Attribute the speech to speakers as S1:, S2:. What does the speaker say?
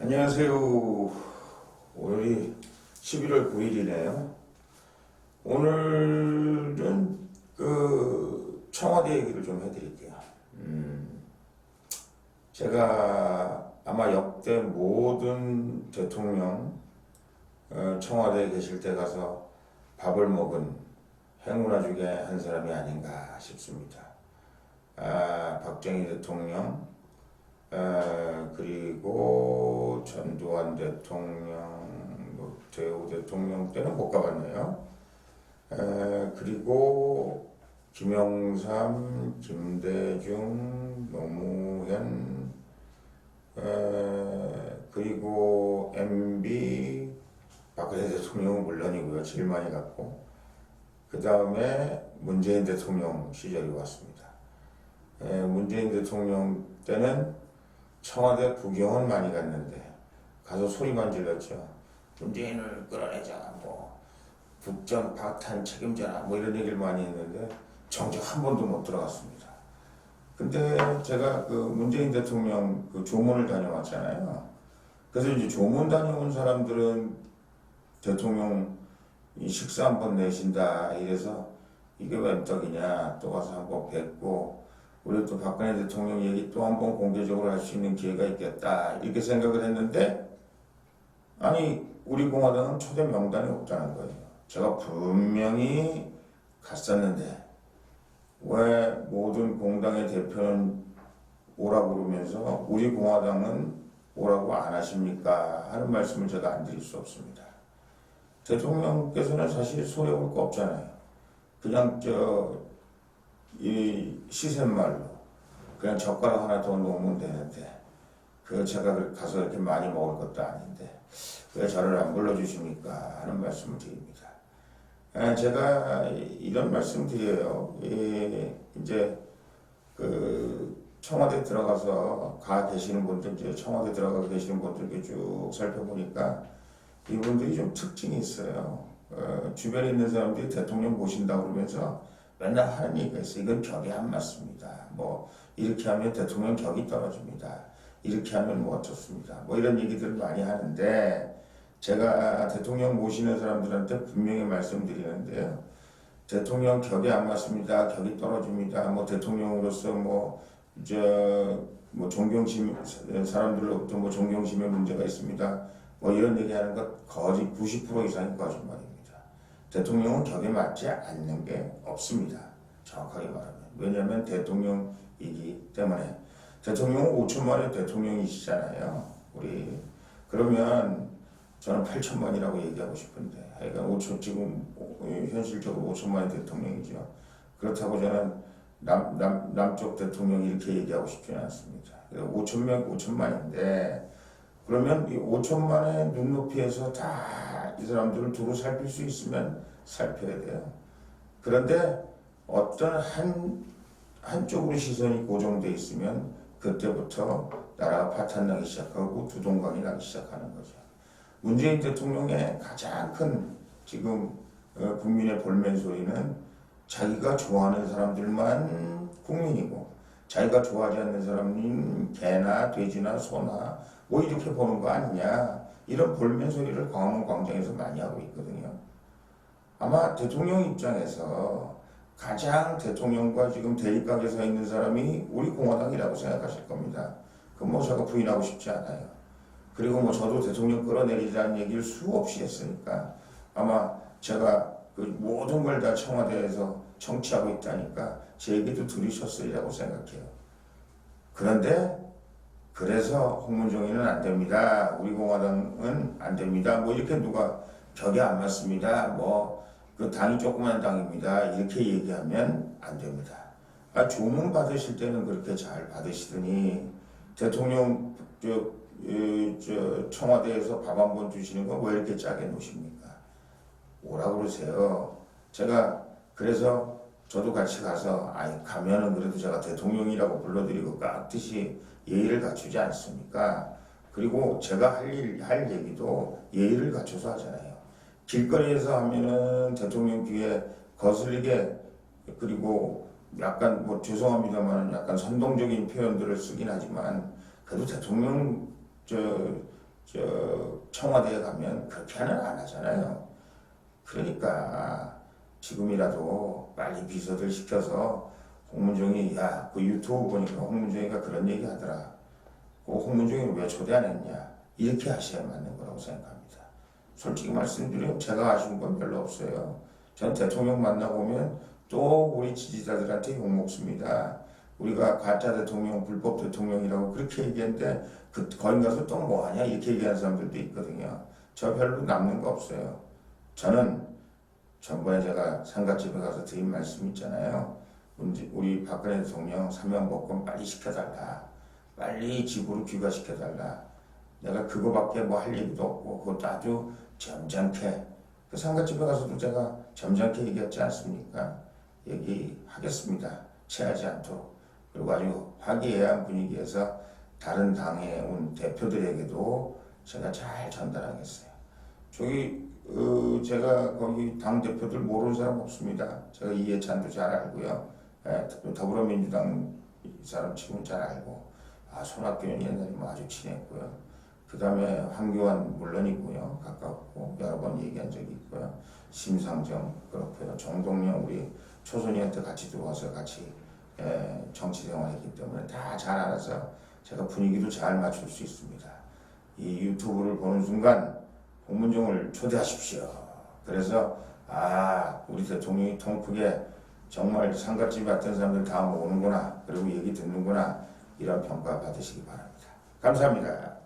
S1: 안녕하세요. 오늘이 11월 9일이네요. 오늘은 그 청와대 얘기를 좀 해드릴게요. 음, 제가 아마 역대 모든 대통령 어, 청와대에 계실 때 가서 밥을 먹은 행운아 중에 한 사람이 아닌가 싶습니다. 아, 박정희 대통령, 에, 그리고 전두환 대통령, 노태우 대통령 때는 못 가봤네요. 에, 그리고 김영삼, 김대중, 노무현, 에, 그리고 MB, 박근혜 대통령은 물론이고요. 제일 많이 갔고. 그 다음에 문재인 대통령 시절이 왔습니다. 에, 문재인 대통령 때는 청와대 구경은 많이 갔는데 가서 소리만 질렀죠. 문재인을 끌어내자 뭐 국정 박탈 책임져라 뭐 이런 얘기를 많이 했는데 정작 한 번도 못 들어갔습니다. 근데 제가 그 문재인 대통령 그 조문을 다녀왔잖아요. 그래서 이제 조문 다녀온 사람들은 대통령 이 식사 한 번 내신다 이래서 이게 웬 떡이냐 또 가서 한 번 뵙고 우리 또 박근혜 대통령 얘기 또 한 번 공개적으로 할 수 있는 기회가 있겠다 이렇게 생각을 했는데 아니 우리 공화당은 초대 명단이 없다는 거예요. 제가 분명히 갔었는데 왜 모든 공당의 대표는 오라고 그러면서 우리 공화당은 오라고 안 하십니까? 하는 말씀을 제가 안 드릴 수 없습니다. 대통령께서는 사실 소리 올거 없잖아요. 그냥 저 이 시샘말로 그냥 젓가락 하나 더 놓으면 되는데 그 제가 그 가서 이렇게 많이 먹을 것도 아닌데 왜 저를 안 불러주십니까 하는 말씀을 드립니다. 아, 제가 이런 말씀 드려요. 이 이제 그 청와대 들어가서 가 계시는 분들 이제 청와대 들어가 계시는 분들 이렇게 쭉 살펴보니까 이분들이 좀 특징이 있어요. 어, 주변에 있는 사람들이 대통령 모신다 그러면서 맨날 하는 있어요. 이건 격이 안 맞습니다. 뭐 이렇게 하면 대통령 격이 떨어집니다. 이렇게 하면 뭐 어떻습니다. 뭐 이런 얘기들을 많이 하는데 제가 대통령 모시는 사람들한테 분명히 말씀드리는데요. 대통령 격이 안 맞습니다. 격이 떨어집니다. 뭐 대통령으로서 뭐 저 뭐 존경심 사람들로부터 뭐 존경심의 문제가 있습니다. 뭐 이런 얘기하는 것 거의 90% 이상이 거짓말입니다. 대통령은 격에 맞지 않는 게 없습니다. 정확하게 말하면. 왜냐하면 대통령이기 때문에. 대통령은 5천 만의 대통령이시잖아요. 우리. 그러면 저는 8천만이라고 얘기하고 싶은데. 하여간 5천, 지금 현실적으로 5천만의 대통령이죠. 그렇다고 저는 남, 남, 남쪽 대통령 이렇게 얘기하고 싶지는 않습니다. 5천 명, 5천만인데, 그러면 이 5천만의 눈높이에서 다 이 사람들을 두루 살필 수 있으면 살펴야 돼요. 그런데 어떤 한 한쪽으로 시선이 고정돼 있으면 그때부터 나라가 파탄나기 시작하고 두동강이 나기 시작하는 거죠. 문재인 대통령의 가장 큰 지금 어, 국민의 볼멘 소리는 자기가 좋아하는 사람들만 국민이고 자기가 좋아하지 않는 사람은 개나 돼지나 소나 뭐 이렇게 보는 거 아니냐 이런 볼멘 소리를 광화문 광장에서 많이 하고 있거든요. 아마 대통령 입장에서 가장 대통령과 지금 대립각에 서 있는 사람이 우리 공화당이라고 생각하실 겁니다. 그건 뭐 제가 부인하고 싶지 않아요. 그리고 뭐 저도 대통령 끌어내리자는 얘기를 수없이 했으니까 아마 제가 그 모든 걸 다 청와대에서 정치하고 있다니까 제 얘기도 들으셨으리라고 생각해요. 그런데 그래서 홍문종이는 안 됩니다. 우리 공화당은 안 됩니다. 뭐 이렇게 누가 격이 안 맞습니다. 뭐 그 당이 조그만 당입니다. 이렇게 얘기하면 안 됩니다. 아, 조문 받으실 때는 그렇게 잘 받으시더니 대통령 저, 이, 저 청와대에서 밥 한 번 주시는 거 왜 이렇게 짜게 놓으십니까? 오라 그러세요. 제가 그래서 저도 같이 가서 아니 가면은 그래도 제가 대통령이라고 불러드리고 깍듯이 예의를 갖추지 않습니까? 그리고 제가 할 일, 할 얘기도 예의를 갖춰서 하잖아요. 길거리에서 하면은 대통령 뒤에 거슬리게 그리고 약간 뭐 죄송합니다만 약간 선동적인 표현들을 쓰긴 하지만 그래도 대통령 저 저 청와대에 가면 그렇게는 안 하잖아요. 그러니까 지금이라도 빨리 비서들 시켜서 홍문종이 야 그 유튜브 보니까 홍문종이가 그런 얘기 하더라. 그 홍문종이를 왜 초대 안 했냐 이렇게 하셔야 맞는 거라고 생각합니다. 솔직히 말씀드리면 제가 아쉬운 건 별로 없어요. 전 대통령 만나보면 또 우리 지지자들한테 욕먹습니다. 우리가 가짜 대통령, 불법 대통령이라고 그렇게 얘기했는데 그 거기 가서 또 뭐하냐 이렇게 얘기하는 사람들도 있거든요. 저 별로 남는 거 없어요. 저는 전번에 제가 상가집에 가서 드린 말씀 있잖아요. 우리- 박근혜 대통령 사면복권 빨리 시켜달라. 빨리 집으로 귀가시켜달라. 내가 그거밖에 뭐할 얘기도 없고 그것도 아주 점잖게 그 상가집에 가서도 제가 점잖게 얘기했지 않습니까? 얘기하겠습니다. 체하지 않도록 그리고 아주 화기애애한 분위기에서 다른 당에 온 대표들에게도 제가 잘 전달하겠어요. 저기 어, 제가 거기 당 대표들 모르는 사람 없습니다. 제가 이해찬도 잘 알고요. 예, 더- 더불어민주당 사람 치고는 잘 알고 아 손학규는 옛날에 뭐 아주 친했고요. 그 다음에 황교안 물론이고요. 가깝고 여러 번 얘기한 적이 있고요. 심상정 그렇고요. 정동영 우리 초선이한테 같이 들어와서 같이 예, 정치 생활했기 때문에 다 잘 알아서 제가 분위기도 잘 맞출 수 있습니다. 이 유튜브를 보는 순간 홍문종을 초대하십시오. 그래서 아 우리 대통령이 통크게 정말 상가집 왔던 사람들 다 모으는구나 그리고 얘기 듣는구나 이런 평가 받으시기 바랍니다. 감사합니다.